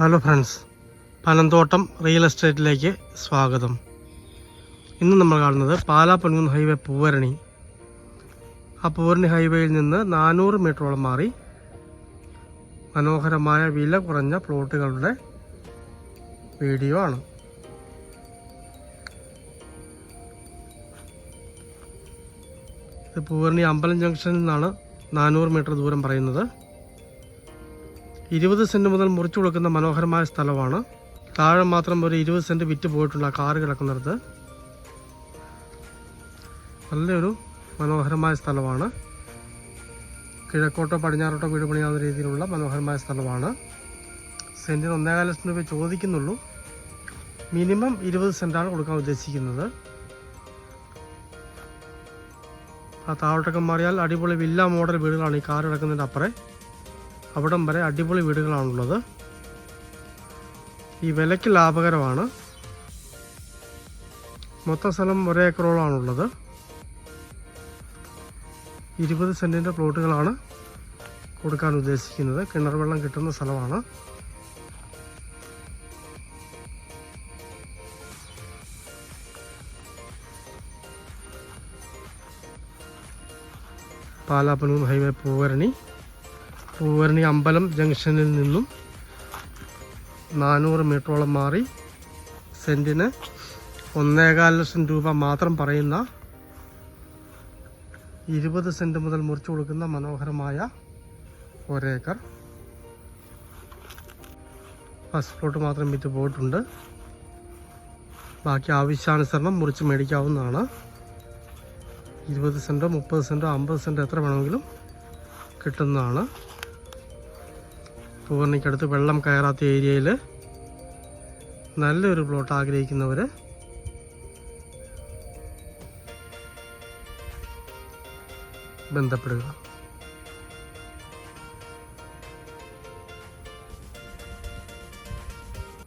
Hello friends Panamthottam real എസ്റ്റേറ്റിലേക്ക് സ്വാഗതം. ഇന്ന് നമ്മൾ കാണുന്നത് പാലാ പൊൻകുന്ന് ഹൈവേ പൂവരണി. ആ പൂവരണി ഹൈവേയിൽ നിന്ന് നാനൂറ് മീറ്ററോളം മാറി മനോഹരമായ വില കുറഞ്ഞ പ്ലോട്ടുകളുടെ വീഡിയോ ആണ്. ഇത് പൂവരണി അമ്പലം ജംഗ്ഷനിൽ നിന്നാണ് നാനൂറ് മീറ്റർ ദൂരം പറയുന്നത്. ഇരുപത് സെന്റ് മുതൽ മുറിച്ചു കൊടുക്കുന്ന മനോഹരമായ സ്ഥലമാണ്. താഴെ മാത്രം ഒരു ഇരുപത് സെന്റ് വിറ്റ് പോയിട്ടുള്ള കാറ് കിടക്കുന്നിടത്ത് നല്ലൊരു മനോഹരമായ സ്ഥലമാണ്. കിഴക്കോട്ടോ പടിഞ്ഞാറോട്ടോ വീട് പണിയാവുന്ന രീതിയിലുള്ള മനോഹരമായ സ്ഥലമാണ്. സെന്റിന് ഒന്നേകാല ലക്ഷം രൂപ ചോദിക്കുന്നുള്ളൂ. മിനിമം ഇരുപത് സെന്റാണ് കൊടുക്കാൻ ഉദ്ദേശിക്കുന്നത്. ആ താഴോട്ടൊക്കെ മാറിയാൽ അടിപൊളി വില്ല മോഡൽ വീടുകളാണ് ഈ കാർ കിടക്കുന്നതിന്റെ അപ്പുറം. അവിടം വരെ അടിപൊളി വീടുകളാണുള്ളത്. ഈ വിലയ്ക്ക് ലാഭകരമാണ്. മൊത്തം സ്ഥലം ഒരേക്കറോളാണുള്ളത് ഇരുപത് സെന്റിന്റെ പ്ലോട്ടുകളാണ് കൊടുക്കാൻ ഉദ്ദേശിക്കുന്നത്. കിണർ വെള്ളം കിട്ടുന്ന സ്ഥലമാണ്. പാലാപ്പനൂർ ഹൈവേ പൂവരണി. പൂവരണി അമ്പലം ജംഗ്ഷനിൽ നിന്നും നാനൂറ് മീറ്ററോളം മാറി സെന്റിന് ഒന്നേകാൽ ലക്ഷം രൂപ മാത്രം പറയുന്ന ഇരുപത് സെന്റ് മുതൽ മുറിച്ചു കൊടുക്കുന്ന മനോഹരമായ ഒരേക്കർ. ഫസ്റ്റ് പ്ലോട്ട് മാത്രം വിറ്റ് പോയിട്ടുണ്ട്. ബാക്കി ആവശ്യാനുസരണം മുറിച്ച് മേടിക്കാവുന്നതാണ്. ഇരുപത് സെന്റോ മുപ്പത് സെന്റോ അമ്പത് സെന്റോ എത്ര വേണമെങ്കിലും കിട്ടുന്നതാണ്. പൂർണിക്കടുത്ത് വെള്ളം കയറാത്ത ഏരിയയിൽ നല്ലൊരു പ്ലോട്ട് ആഗ്രഹിക്കുന്നവർ ബന്ധപ്പെടുക.